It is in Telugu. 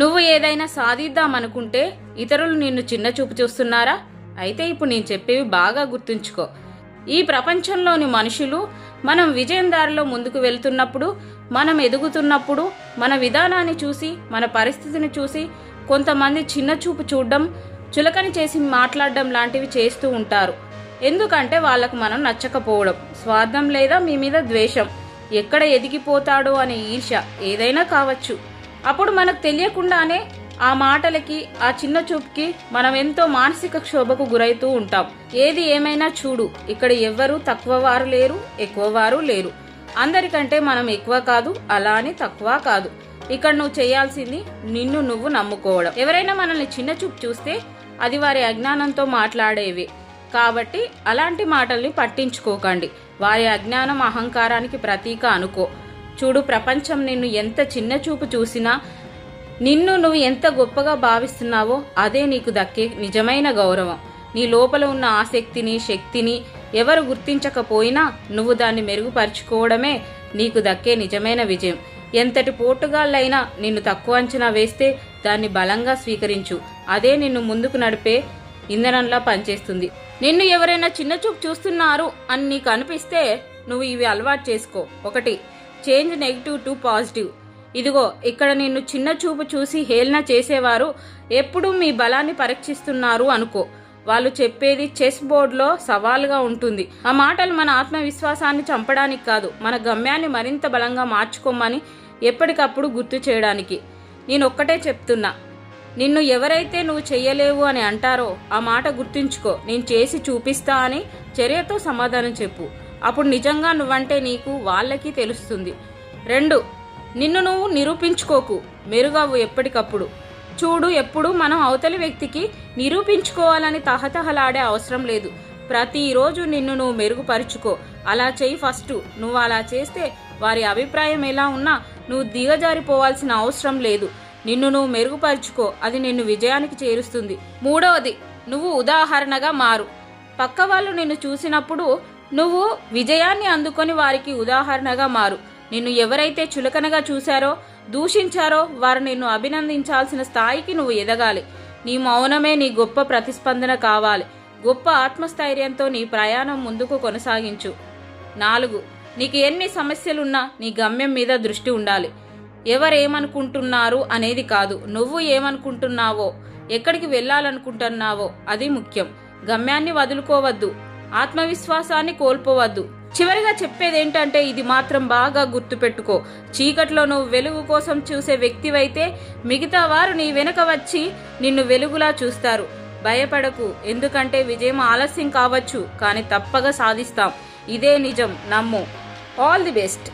నువ్వు ఏదైనా సాధిద్దామనుకుంటే ఇతరులు నిన్ను చిన్న చూపు చూస్తున్నారా? అయితే ఇప్పుడు నేను చెప్పేవి బాగా గుర్తుంచుకో. ఈ ప్రపంచంలోని మనుషులు మనం విజయం దారిలో ముందుకు వెళ్తున్నప్పుడు మనం ఎదుగుతున్నప్పుడు మన విధానాన్ని చూసి మన పరిస్థితిని చూసి కొంతమంది చిన్న చూపు చూడడం చులకని చేసి మాట్లాడడం లాంటివి చేస్తూ ఉంటారు. ఎందుకంటే వాళ్ళకు మనం నచ్చకపోవడం స్వార్థం లేదా మీ మీద ద్వేషం ఎక్కడ ఎదిగిపోతాడో అనే ఈర్ష ఏదైనా కావచ్చు. అప్పుడు మనకు తెలియకుండానే ఆ మాటలకి ఆ చిన్న చూపుకి మనం ఎంతో మానసిక క్షోభకు గురైతూ ఉంటాం. ఏది ఏమైనా చూడు ఇక్కడ ఎవ్వరూ తక్కువ వారు లేరు ఎక్కువ వారు లేరు. అందరికంటే మనం ఎక్కువ కాదు అలా అని తక్కువ కాదు. ఇక్కడ నువ్వు చేయాల్సింది నిన్ను నువ్వు నమ్ముకోవడం. ఎవరైనా మనల్ని చిన్న చూపు చూస్తే అది వారి అజ్ఞానంతో మాట్లాడేవి. కాబట్టి అలాంటి మాటల్ని పట్టించుకోకండి. వారి అజ్ఞానం అహంకారానికి ప్రతీక అనుకో. చూడు ప్రపంచం నిన్ను ఎంత చిన్న చూపు చూసినా నిన్ను నువ్వు ఎంత గొప్పగా భావిస్తున్నావో అదే నీకు దక్కే నిజమైన గౌరవం. నీ లోపల ఉన్న ఆసక్తిని శక్తిని ఎవరు గుర్తించకపోయినా నువ్వు దాన్ని మెరుగుపరుచుకోవడమే నీకు దక్కే నిజమైన విజయం. ఎంతటి పోటుగాళ్ళైనా నిన్ను తక్కువ అంచనా వేస్తే దాన్ని బలంగా స్వీకరించు. అదే నిన్ను ముందుకు నడిపే ఇంధనంలా పనిచేస్తుంది. నిన్ను ఎవరైనా చిన్న చూపు చూస్తున్నారు అని నీకు అనిపిస్తే నువ్వు ఇవి అలవాటు చేసుకో. ఒకటి చేంజ్ నెగిటివ్ టు పాజిటివ్. ఇదిగో ఇక్కడ నిన్ను చిన్న చూపు చూసి హేళన చేసేవారు ఎప్పుడూ మీ బలాన్ని పరీక్షిస్తున్నారు అనుకో. వాళ్ళు చెప్పేది చెస్ బోర్డులో సవాలుగా ఉంటుంది. ఆ మాటలు మన ఆత్మవిశ్వాసాన్ని చంపడానికి కాదు మన గమ్యాన్ని మరింత బలంగా మార్చుకోమని ఎప్పటికప్పుడు గుర్తు చేయడానికి. నేను ఒక్కటే చెప్తున్నా. నిన్ను ఎవరైతే నువ్వు చెయ్యలేవు అని అంటారో ఆ మాట గుర్తుంచుకో. నేను చేసి చూపిస్తా అని చర్యతో సమాధానం చెప్పు. అప్పుడు నిజంగా నువ్వంటే నీకు వాళ్ళకి తెలుస్తుంది. రెండు నిన్ను నువ్వు నిరూపించుకోకు మెరుగవు ఎప్పటికప్పుడు. చూడు ఎప్పుడు మనం అవతలి వ్యక్తికి నిరూపించుకోవాలని తహతహలాడే అవసరం లేదు. ప్రతిరోజు నిన్ను నువ్వు మెరుగుపరుచుకో. అలా చెయ్యి ఫస్ట్. నువ్వు అలా చేస్తే వారి అభిప్రాయం ఎలా ఉన్నా నువ్వు దిగజారిపోవాల్సిన అవసరం లేదు. నిన్ను నువ్వు మెరుగుపరుచుకో. అది నిన్ను విజయానికి చేరుస్తుంది. మూడవది నువ్వు ఉదాహరణగా మారు. పక్క వాళ్ళు నిన్ను చూసినప్పుడు నువ్వు విజయాన్ని అందుకొని వారికి ఉదాహరణగా మారు. నిన్ను ఎవరైతే చులకనగా చూశారో దూషించారో వారు నిన్ను అభినందించాల్సిన స్థాయికి నువ్వు ఎదగాలి. నీ మౌనమే నీ గొప్ప ప్రతిస్పందన కావాలి. గొప్ప ఆత్మస్థైర్యంతో నీ ప్రయాణం ముందుకు కొనసాగించు. నాలుగు నీకు ఎన్ని సమస్యలున్నా నీ గమ్యం మీద దృష్టి ఉండాలి. ఎవరేమనుకుంటున్నారు అనేది కాదు. నువ్వు ఏమనుకుంటున్నావో ఎక్కడికి వెళ్ళాలనుకుంటున్నావో అది ముఖ్యం. గమ్యాన్ని వదులుకోవద్దు. ఆత్మవిశ్వాసాన్ని కోల్పోవద్దు. చివరిగా చెప్పేదేంటంటే ఇది మాత్రం బాగా గుర్తుపెట్టుకో. చీకట్లో నువ్వు వెలుగు కోసం చూసే వ్యక్తివైతే మిగతా వారు నీ వెనుక వచ్చి నిన్ను వెలుగులా చూస్తారు. భయపడకు. ఎందుకంటే విజయం ఆలస్యం కావచ్చు కానీ తప్పగా సాధిస్తాం. ఇదే నిజం. నమ్ము. All the best